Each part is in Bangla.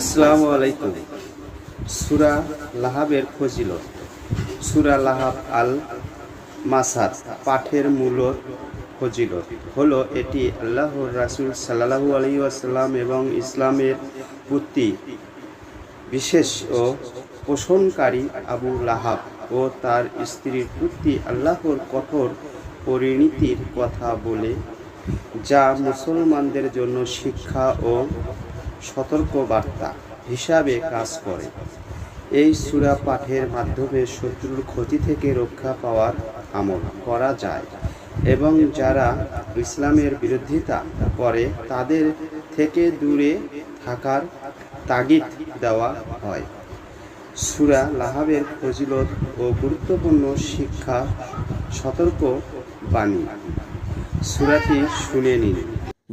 আসসালামু আলাইকুম। সুরা লাহাবের ফজিলত। সুরা লাহাব আল মাসাদ পাঠের মূল ফজিলত হলো এটি আল্লাহর রাসূল সাল্লাল্লাহু আলাইহি ওয়াসাল্লাম এবং ইসলামের প্রতি বিশেষ ও পোষণকারী আবু লাহাব ও তার স্ত্রীর প্রতি আল্লাহর কঠোর পরিণতির কথা বলে, যা মুসলমানদের জন্য শিক্ষা ও সতর্কবার্তা হিসাবে কাজ করে। এই সুরা পাঠের মাধ্যমে শত্রুর ক্ষতি থেকে রক্ষা পাওয়ার আমল করা যায় এবং যারা ইসলামের বিরোধিতা করে, তাদের থেকে দূরে থাকার তাগিদ দেওয়া হয়। সুরা লাহাবের ফজিলত ও গুরুত্বপূর্ণ শিক্ষা সতর্ক বাণী। সূরাটি শুনে নিন।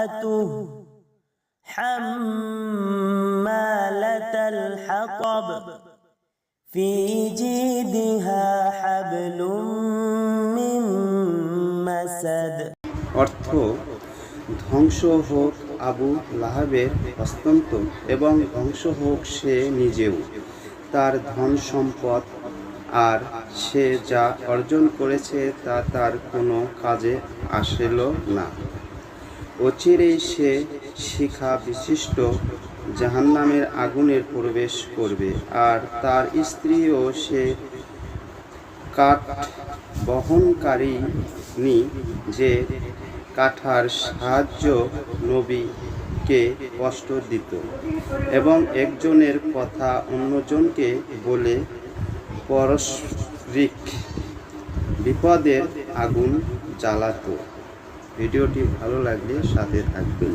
وامرأته حمالة الحطب في جيدها حبل من مسد অর্থ ধ্বংস হোক আবু লাহাবের হস্তান্ত এবং ধ্বংস হোক সে নিজেও তার ধন সম্পদ আর সে যা অর্জন করেছে তা তার কোনো কাজে আসেল না অচিরেই সে শিখা বিশিষ্ট জাহান্নামের আগুনের প্রবেশ করবে। আর তার স্ত্রীও সে কাঠ বহনকারিণী যে কাঠার সাহায্য নবীকে কষ্ট দিত এবং একজনের কথা অন্যজনকে বলে পরস্পরিক বিপদের আগুন জ্বালাতো। ভিডিওটি ভালো লাগলে সাথে থাকবেন।